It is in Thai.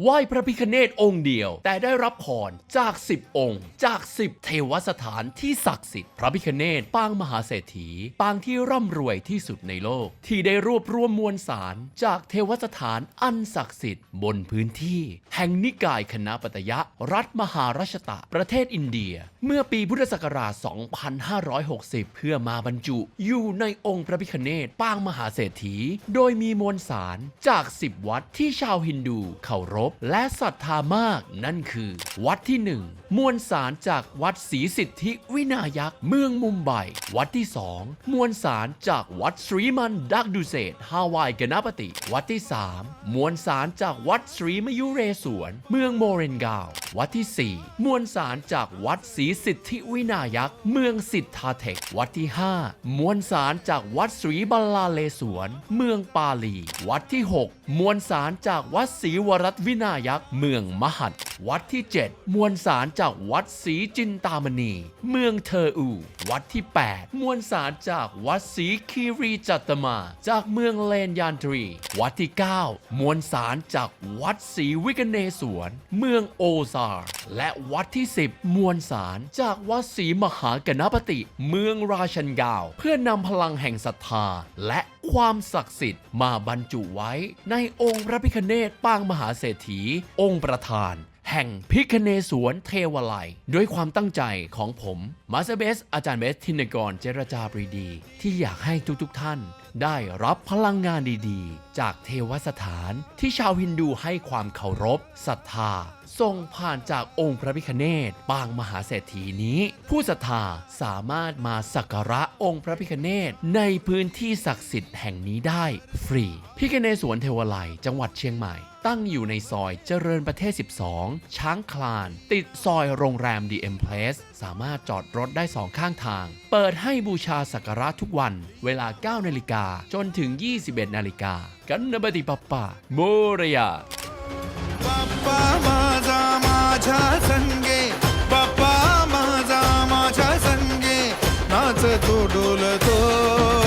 ไหว้พระพิคเนตองค์เดียว แต่ได้รับพรจาก 10 องค์ จาก 10 เทวสถานที่ศักดิ์สิทธิ์พระพิคเนตปางมหาเศรษฐี ปางที่ร่ำรวยที่สุดในโลก ที่ได้รวบรวมมวลสารจากเทวสถานอันศักดิ์สิทธิ์บนพื้นที่ แห่งนิกายคณะปตยะ รัฐมหาราชตะ ประเทศอินเดีย เมื่อปีพุทธศักราช 2560 เพื่อมาบรรจุอยู่ในองค์พระพิคเนตปางมหาเศรษฐี โดยมีมวลสารจาก 10 วัดที่ชาวฮินดูเคารพและศรัทธามาก นั่นคือ วัดที่ 1 มวลสารจากวัดศรีสิทธิวินายักษ์เมืองมุมไบวัดที่ 2 มวลสารจากวัดสรีมันดักดุเซตฮาวายกนปติ วัดที่ 3 มวลสารจากวัดสรีมยุเรศวรเมืองโมเรนกาว วัดที่ 4 มวลสารจากวัดศรีสิทธิวินายักษ์เมืองสิทธาเทค วัดที่ 5 มวลสารจากวัดศรีบัลลาเลสวน เมืองปาลี วัดที่ 6 มวลสารจากวัดศรีวรัตวินายักษ์เมืองมหันวัดที่ 7 มวลสารจากวัดศรีจินตามณี เมืองเทออู วัดที่ 8 มวลสารจากวัดศรีคีรีจัตมา จากเมืองเลนยานทรี วัดที่ 9 มวลสารจากวัดศรีวิกเนศวร เมืองโอซาร์และวัดที่ 10 มวลสารจากวัดศรีมหากนปติ เมืองราชันกาว เพื่อนำพลังแห่งศรัทธา และความศักดิ์สิทธิ์มาบรรจุไว้ในองค์พระพิคเนตปางมหาเศรษฐี องค์ประธานแห่งพิคเนสวนเทวไลยด้วยความตั้งใจของผมมาสเตอร์เบสอาจารย์เบสทินกรเจรจาปรีดี ที่อยากให้ทุกๆทท่านได้รับพลังงานดีๆจากเทวสถานที่ชาวฮินดูให้ความเคารพศรัทธาส่งผ่านจากองค์พระพิคเนตปางมหาเศรษฐีนี้ ผู้ศรัทธาสามารถมาสักการะองค์พระพิคเนตในพื้นที่ศักดิ์สิทธิ์แห่งนี้ได้ฟรี พิคเนศวรเทวไลจังหวัดเชียงใหม่ ตั้งอยู่ในซอยเจริญประเทศ 12 ช้างคลาน ติดซอยโรงแรม DM Place สามารถจอดรถได้สองข้างทาง เปิดให้บูชาสักการะทุกวัน เวลา 9 นาฬิกาจนถึง 21 นาฬิกา गणपती पप्पा मोरया. पप्पा माझा माझ्या संगे. पप्पा माझा माझ्या संगे. नाच तो डोलतो.